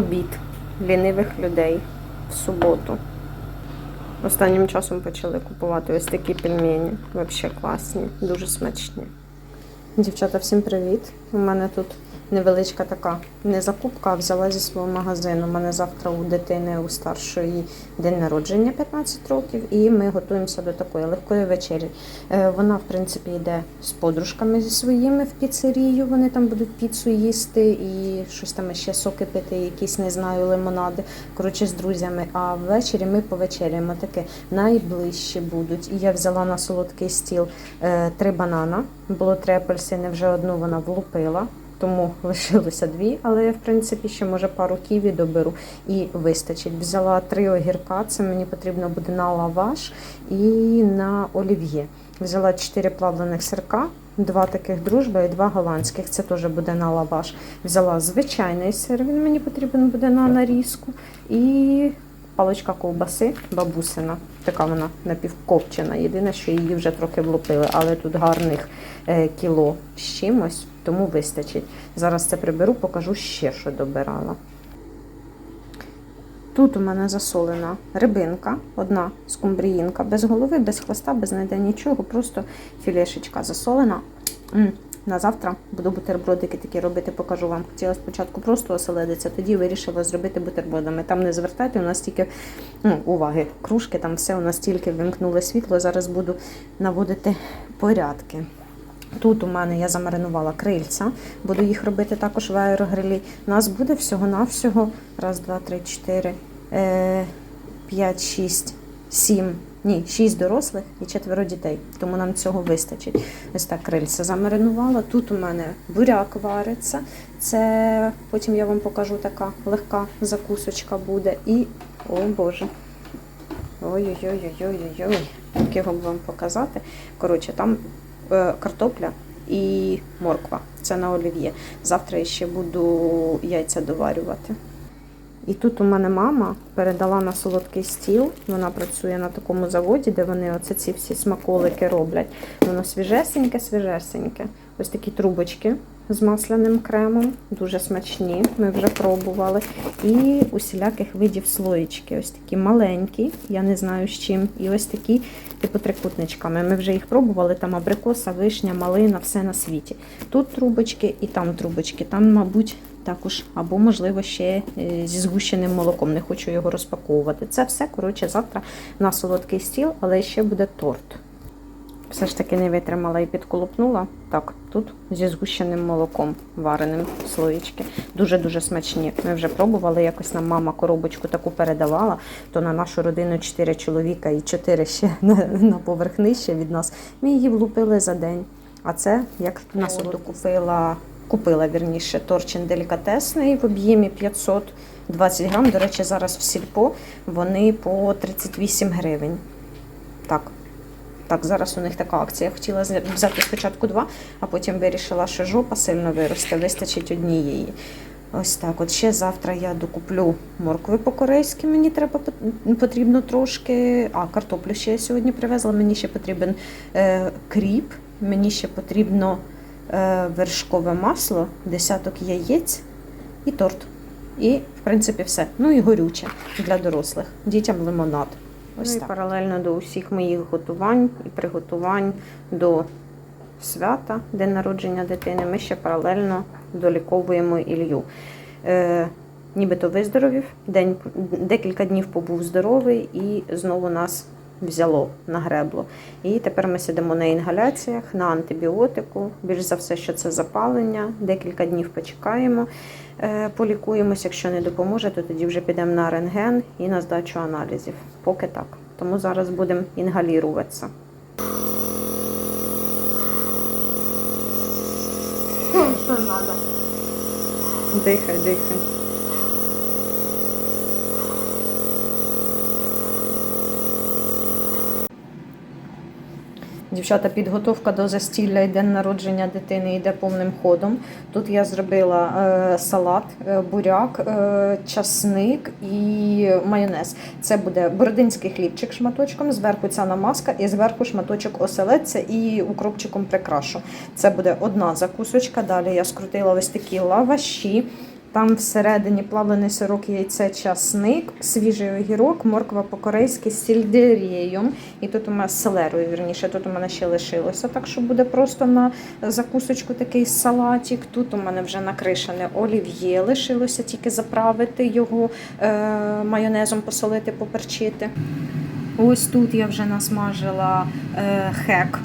обід лінивих людей в суботу. Останнім часом почали купувати ось такі пельмені. Взагалі класні, дуже смачні. Дівчата, всім привіт! У мене тут невеличка така не закупка, а взяла зі свого магазину. У мене завтра у дитини у старшої день народження 15 років, і ми готуємося до такої легкої вечері. Е, Вона, в принципі, йде з подружками зі своїми в піцерію. Вони там будуть піцу їсти і щось там ще соки пити, якісь не знаю, лимонади. Коротше, з друзями. А ввечері ми повечеряємо таке найближче будуть. І я взяла на солодкий стіл е, три банана. Було три апельсини, вже одну вона влупила. Тому лишилося дві, але я, в принципі, ще може пару ківі доберу і вистачить. Взяла три огірка, це мені потрібно буде на лаваш і на олів'є. Взяла чотири плавлених сирка, два таких дружба і два голландських. Це теж буде на лаваш. Взяла звичайний сир, він мені потрібен буде на нарізку. І паличка ковбаси бабусина. Така вона напівкопчена. Єдине, що її вже трохи влупили, але тут гарних е, кіло з чимось, тому вистачить. Зараз це приберу, покажу ще, що добирала. Тут у мене засолена рибинка, одна скумбріїнка, без голови, без хвоста, без ніде нічого, просто філешечка засолена. М, На завтра буду бутербродики такі робити, покажу вам. Хотіла спочатку просто оселедиться, тоді вирішила зробити бутербродами. Там не звертайте, у нас тільки ну, уваги, кружки, там все у нас тільки вимкнули світло. Зараз буду наводити порядки. Тут у мене я замаринувала крильця, буду їх робити також в аерогрилі. У нас буде всього-навсього раз, два, три, чотири, е, п'ять, шість, сім. Ні, шість дорослих і четверо дітей, тому нам цього вистачить. Ось так крильця замаринувала. Тут у мене буряк вариться. Це потім я вам покажу така легка закусочка буде. І, о Боже. Ой-ой-ой-ой-ой-ой. Як його б вам показати. Коротше, там картопля і морква. Це на олів'є. Завтра я ще буду яйця доварювати. І тут у мене мама передала на солодкий стіл. Вона працює на такому заводі, де вони оце ці всі смаколики роблять. Воно свіжесеньке, свіжесеньке. Ось такі трубочки з масляним кремом, дуже смачні. Ми вже пробували. І усіляких видів слоїчки. Ось такі маленькі, я не знаю з чим. І ось такі, типу трикутничками. Ми вже їх пробували. Там абрикоса, вишня, малина, все на світі. Тут трубочки і там трубочки. Там, мабуть, також, або, можливо, ще е, зі згущеним молоком. Не хочу його розпаковувати. Це все, коротше, завтра на солодкий стіл, але ще буде торт. Все ж таки не витримала і підколупнула. Так, тут зі згущеним молоком вареним слоїчки. Дуже-дуже смачні. Ми вже пробували, якось нам мама коробочку таку передавала, то на нашу родину 4 чоловіка і 4 ще на, на поверх нижче від нас. Ми її влупили за день. А це як на солоду купила, купила вірніше, торчин делікатесний в об'ємі 520 грам. До речі, зараз в сільпо вони по 38 гривень. Так. Так, зараз у них така акція. Я хотіла взяти спочатку два, а потім вирішила, що жопа сильно виросте, вистачить однієї. Ось так. От ще завтра я докуплю моркви по-корейськи. Мені треба потрібно трошки. А, картоплю ще я сьогодні привезла. Мені ще потрібен е, кріп, мені ще потрібно е, вершкове масло, десяток яєць і торт. І, в принципі, все. Ну і горюче для дорослих. Дітям лимонад. Ось ну, і паралельно до усіх моїх готувань і приготувань до свята, день народження дитини, ми ще паралельно доліковуємо Ілью. Е, нібито виздоровів, день, декілька днів побув здоровий і знову нас взяло, нагребло. І тепер ми сидимо на інгаляціях, на антибіотику. Більш за все, що це запалення. Декілька днів почекаємо, е, полікуємося. Якщо не допоможе, то тоді вже підемо на рентген і на здачу аналізів. Поки так. Тому зараз будемо інгаліруватися. Що надо? Дихай, дихай. Дівчата, підготовка до застілля і день народження дитини йде повним ходом. Тут я зробила е, салат, е, буряк, е, часник і майонез. Це буде бородинський хлібчик шматочком, зверху ця намазка і зверху шматочок оселедця і укропчиком прикрашу. Це буде одна закусочка. Далі я скрутила ось такі лаваші. Там всередині плавлений сирок, яйце, часник, свіжий огірок, морква по-корейськи з сільдерієм. І тут у мене з селерою, вірніше, тут у мене ще лишилося. Так що буде просто на закусочку такий салатик. Тут у мене вже накришене олів'є, лишилося тільки заправити його е, майонезом, посолити, поперчити. Ось тут я вже насмажила е, хек.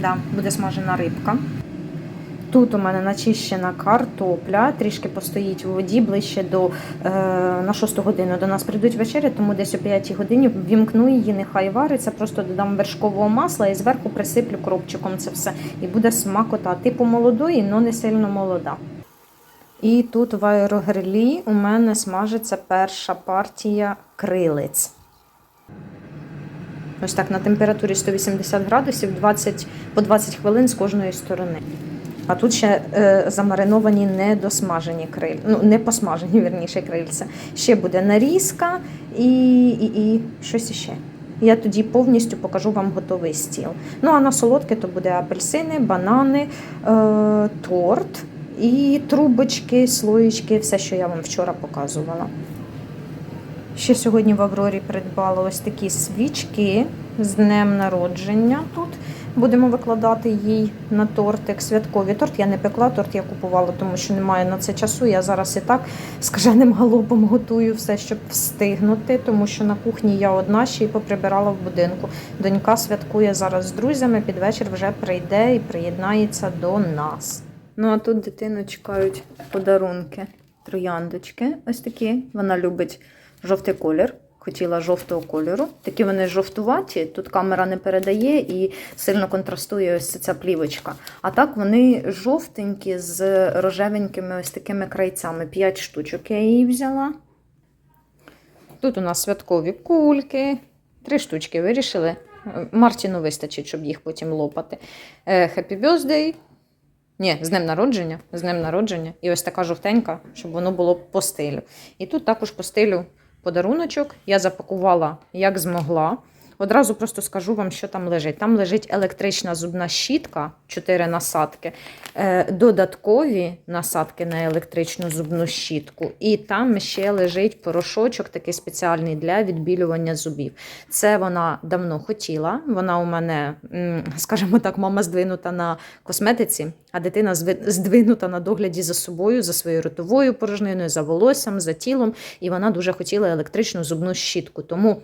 Да, буде смажена рибка. Тут у мене начищена картопля, трішки постоїть у воді ближче до е, на 6 годину. До нас прийдуть вечері, тому десь о 5 годині вімкну її, нехай вариться. Просто додам вершкового масла і зверху присиплю кропчиком це все. І буде смакота. Типу молодої, але не сильно молода. І тут в аерогрилі у мене смажиться перша партія крилиць. Ось так на температурі 180 градусів 20, по 20 хвилин з кожної сторони. А тут ще е, замариновані недосмажені криль, ну не посмажені, вірніше крильця. Ще буде нарізка і, і, і щось іще. Я тоді повністю покажу вам готовий стіл. Ну а на солодке то буде апельсини, банани, е, торт і трубочки, слоєчки, все, що я вам вчора показувала. Ще сьогодні в Аврорі придбала ось такі свічки з днем народження тут. Будемо викладати їй на тортик святковий торт. Я не пекла торт, я купувала, тому що немає на це часу. Я зараз і так скаженим галопом готую все, щоб встигнути, тому що на кухні я одна ще й поприбирала в будинку. Донька святкує зараз з друзями, під вечір вже прийде і приєднається до нас. Ну а тут дитину чекають подарунки. Трояндочки ось такі. Вона любить жовтий колір. Хотіла жовтого кольору. Такі вони жовтуваті. Тут камера не передає і сильно контрастує ось ця плівочка. А так вони жовтенькі з рожевенькими ось такими крайцями. П'ять штучок я її взяла. Тут у нас святкові кульки. Три штучки вирішили. Мартіну вистачить, щоб їх потім лопати. Е, Happy birthday. Ні, з днем народження. З днем народження. І ось така жовтенька, щоб воно було по стилю. І тут також по стилю подаруночок. Я запакувала як змогла. Одразу просто скажу вам, що там лежить. Там лежить електрична зубна щітка, 4 насадки, е, додаткові насадки на електричну зубну щітку. І там ще лежить порошочок, такий спеціальний для відбілювання зубів. Це вона давно хотіла. Вона у мене, скажімо так, мама здвинута на косметиці, а дитина здвинута на догляді за собою, за своєю ротовою порожниною, за волоссям, за тілом. І вона дуже хотіла електричну зубну щітку. Тому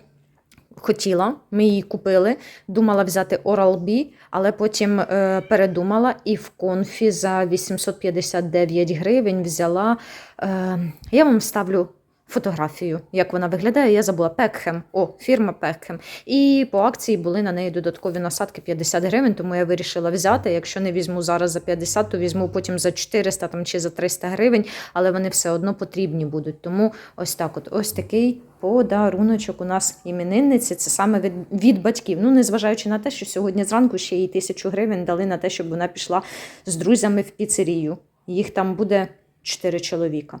хотіла, ми її купили. Думала взяти Oral-B, але потім е, передумала і в конфі за 859 гривень взяла. Е, я вам ставлю. Фотографію, як вона виглядає, я забула Пекхем. О, фірма Пекхем. І по акції були на неї додаткові насадки 50 гривень, тому я вирішила взяти. Якщо не візьму зараз за 50, то візьму потім за 400 там, чи за 300 гривень, але вони все одно потрібні будуть. Тому ось так от, ось такий подаруночок у нас іменинниці. Це саме від, від батьків. Ну, незважаючи на те, що сьогодні зранку ще їй тисячу гривень дали на те, щоб вона пішла з друзями в піцерію. Їх там буде 4 чоловіка.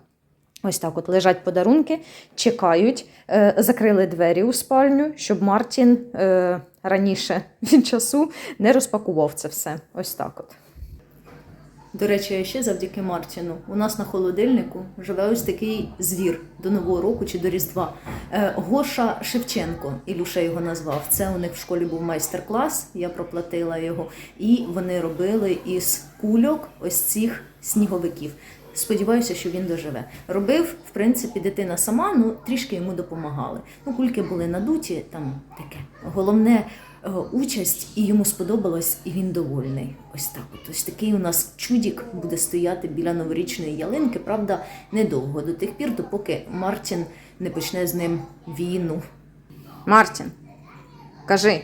Ось так от лежать подарунки, чекають, е, закрили двері у спальню, щоб Мартін е, раніше від часу не розпакував це все. Ось так от. До речі, ще завдяки Мартіну. У нас на холодильнику живе ось такий звір до Нового року чи до Різдва. Е, Гоша Шевченко, Ілюша його назвав. Це у них в школі був майстер-клас, я проплатила його. І вони робили із кульок ось цих сніговиків. Сподіваюся, що він доживе. Робив, в принципі, дитина сама, ну трішки йому допомагали. Ну, кульки були надуті, там таке. Головне е, участь, і йому сподобалось, і він довольний. Ось так. От. Ось такий у нас чудік буде стояти біля новорічної ялинки. Правда, недовго до тих пір, допоки Мартін не почне з ним війну. Мартін, кажи,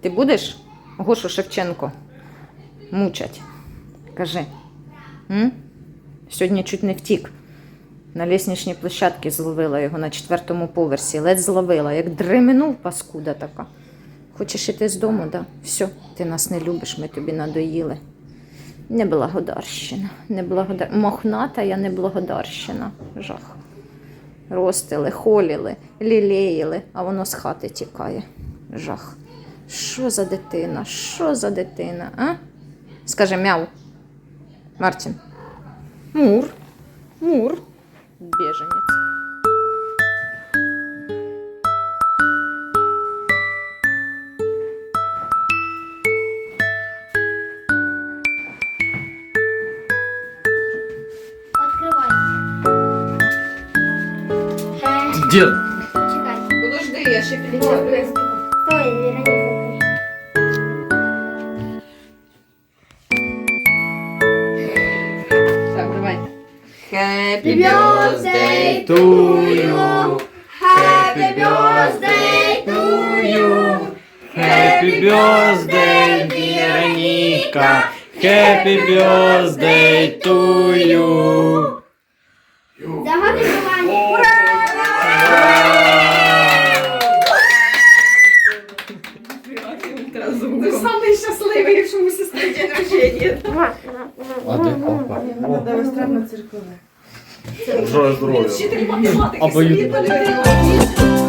ти будеш Гошу Шевченко мучать? Кажи. М? Сьогодні чуть не втік. На лісничній площадці зловила його на четвертому поверсі. Ледь зловила, як дременув паскуда така. Хочеш іти з дому, да? Все, ти нас не любиш, ми тобі надоїли. Неблагодарщина. Неблагодар... Мохната я неблагодарщина. Жах. Ростили, холіли, лілеїли, а воно з хати тікає. Жах. Що за дитина? Що за дитина? А? Скажи мяу. Мартін. Мур. Мур. Беженець. Открывай. Э, Дед. Чекай. Подожди, я ще Вот, підліплю. Стой, Вероника, Happy birthday to you. Happy birthday to you. Happy birthday, Вероника. Happy birthday to you. Загадуй желание. Ти самий щасливий, якщо у сестри день рождення. А де? Треба странно церковне. Бажаю здоров'я. Вчитель математики собі подивився.